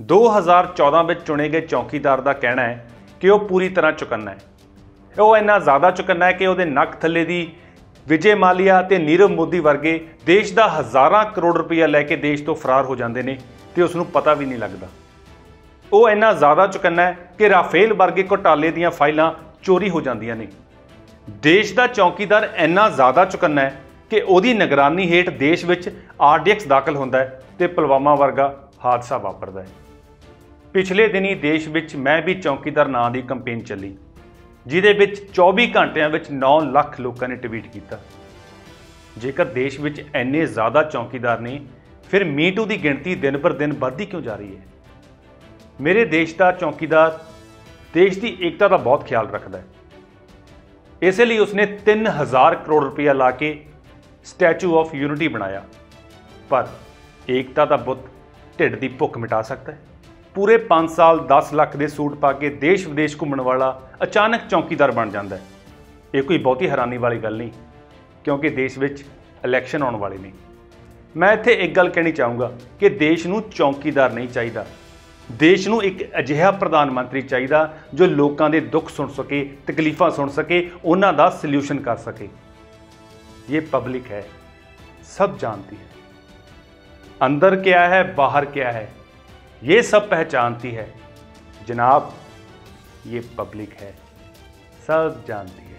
2014 ਵਿੱਚ ਚੁਣੇ ਗਏ ਚੌਕੀਦਾਰ ਦਾ ਕਹਿਣਾ ਹੈ ਕਿ ਉਹ ਪੂਰੀ ਤਰ੍ਹਾਂ ਚੁਕੰਨਾ ਹੈ। ਉਹ ਇੰਨਾ ਜ਼ਿਆਦਾ ਚੁਕੰਨਾ ਹੈ ਕਿ ਉਹਦੇ ਨੱਕ ਥੱਲੇ ਦੀ ਵਿਜੇ ਮਾਲੀਆ ਤੇ ਨੀਰਵ ਮੋਦੀ ਵਰਗੇ ਦੇਸ਼ ਦਾ ਹਜ਼ਾਰਾਂ ਕਰੋੜ ਰੁਪਇਆ ਲੈ ਕੇ ਦੇਸ਼ ਤੋਂ ਫਰਾਰ ਹੋ ਜਾਂਦੇ ਨੇ ਤੇ ਉਸ ਨੂੰ ਪਤਾ ਵੀ ਨਹੀਂ ਲੱਗਦਾ। ਉਹ ਇੰਨਾ ਜ਼ਿਆਦਾ ਚੁਕੰਨਾ ਹੈ ਕਿ ਰਾਫੇਲ ਵਰਗੇ ਘੁਟਾਲੇ ਦੀਆਂ ਫਾਈਲਾਂ ਚੋਰੀ ਹੋ ਜਾਂਦੀਆਂ ਨੇ। ਦੇਸ਼ ਦਾ ਚੌਕੀਦਾਰ ਇੰਨਾ ਜ਼ਿਆਦਾ ਚੁਕੰਨਾ ਹੈ ਕਿ ਉਹਦੀ ਨਿਗਰਾਨੀ ਹੇਠ ਦੇਸ਼ ਵਿੱਚ ਆਰਡੀਐਕਸ ਦਾਖਲ ਹੁੰਦਾ ਹੈ ਤੇ ਪੁਲਵਾਮਾ ਵਰਗਾ ਹਾਦਸਾ ਵਾਪਰਦਾ ਹੈ। ਪਿਛਲੇ ਦਿਨੀ ਦੇਸ਼ ਵਿੱਚ ਮੈਂ ਵੀ ਚੌਕੀਦਾਰ ਨਾਂ ਦੀ ਕੈਂਪੇਨ ਚੱਲੀ, ਜਿਹਦੇ ਵਿੱਚ 24 ਘੰਟਿਆਂ ਵਿੱਚ 9 ਲੱਖ ਲੋਕਾਂ ਨੇ ਟਵੀਟ ਕੀਤਾ। ਜੇਕਰ ਦੇਸ਼ ਵਿੱਚ ਇੰਨੇ ਜ਼ਿਆਦਾ ਚੌਕੀਦਾਰ ਨੇ, ਫਿਰ ਮੀਟੂ ਦੀ ਗਿਣਤੀ ਦਿਨ ਪਰ ਦਿਨ ਵੱਧਦੀ ਕਿਉਂ ਜਾ ਰਹੀ ਹੈ? ਮੇਰੇ ਦੇਸ਼ ਦਾ ਚੌਕੀਦਾਰ ਦੇਸ਼ ਦੀ ਏਕਤਾ ਦਾ ਬਹੁਤ ਖਿਆਲ ਰੱਖਦਾ ਹੈ। ਇਸੇ ਲਈ ਉਸਨੇ 3000 ਕਰੋੜ ਰੁਪਇਆ ਲਾ ਕੇ ਸਟੈਚੂ ਆਫ ਯੂਨਿਟੀ ਬਣਾਇਆ। ਪਰ ਏਕਤਾ ਦਾ ਬੁੱਤ ਢਿੱਡ ਦੀ ਭੁੱਖ ਮਿਟਾ ਸਕਦਾ ਹੈ। ਪੂਰੇ 5 ਸਾਲ 10 ਲੱਖ ਦੇ ਸੂਟ ਪਾ ਕੇ ਦੇਸ਼ ਵਿਦੇਸ਼ ਘੁੰਮਣ ਵਾਲਾ ਅਚਾਨਕ ਚੌਕੀਦਾਰ ਬਣ ਜਾਂਦਾ ਹੈ ਇਹ ਕੋਈ ਬਹੁਤੀ ਹੈਰਾਨੀ ਵਾਲੀ ਗੱਲ ਨਹੀਂ ਕਿਉਂਕਿ ਦੇਸ਼ ਵਿੱਚ ਇਲੈਕਸ਼ਨ ਆਉਣ ਵਾਲੇ ਨੇ ਮੈਂ ਇੱਥੇ ਇੱਕ ਗੱਲ ਕਹਿਣੀ ਚਾਹੂੰਗਾ ਕਿ ਦੇਸ਼ ਨੂੰ ਚੌਕੀਦਾਰ ਨਹੀਂ ਚਾਹੀਦਾ ਦੇਸ਼ ਨੂੰ ਇੱਕ ਅਜਿਹਾ ਪ੍ਰਧਾਨ ਮੰਤਰੀ ਚਾਹੀਦਾ ਜੋ ਲੋਕਾਂ ਦੇ ਦੁੱਖ ਸੁਣ ਸਕੇ ਤਕਲੀਫਾਂ ਸੁਣ ਸਕੇ ਉਹਨਾਂ ਦਾ ਸੋਲੂਸ਼ਨ ਕਰ ਸਕੇ ਇਹ ਪਬਲਿਕ ਹੈ सब जानती है अंदर क्या है बाहर क्या है ये सब पहचानती है जनाब ये पब्लिक है सब जानती है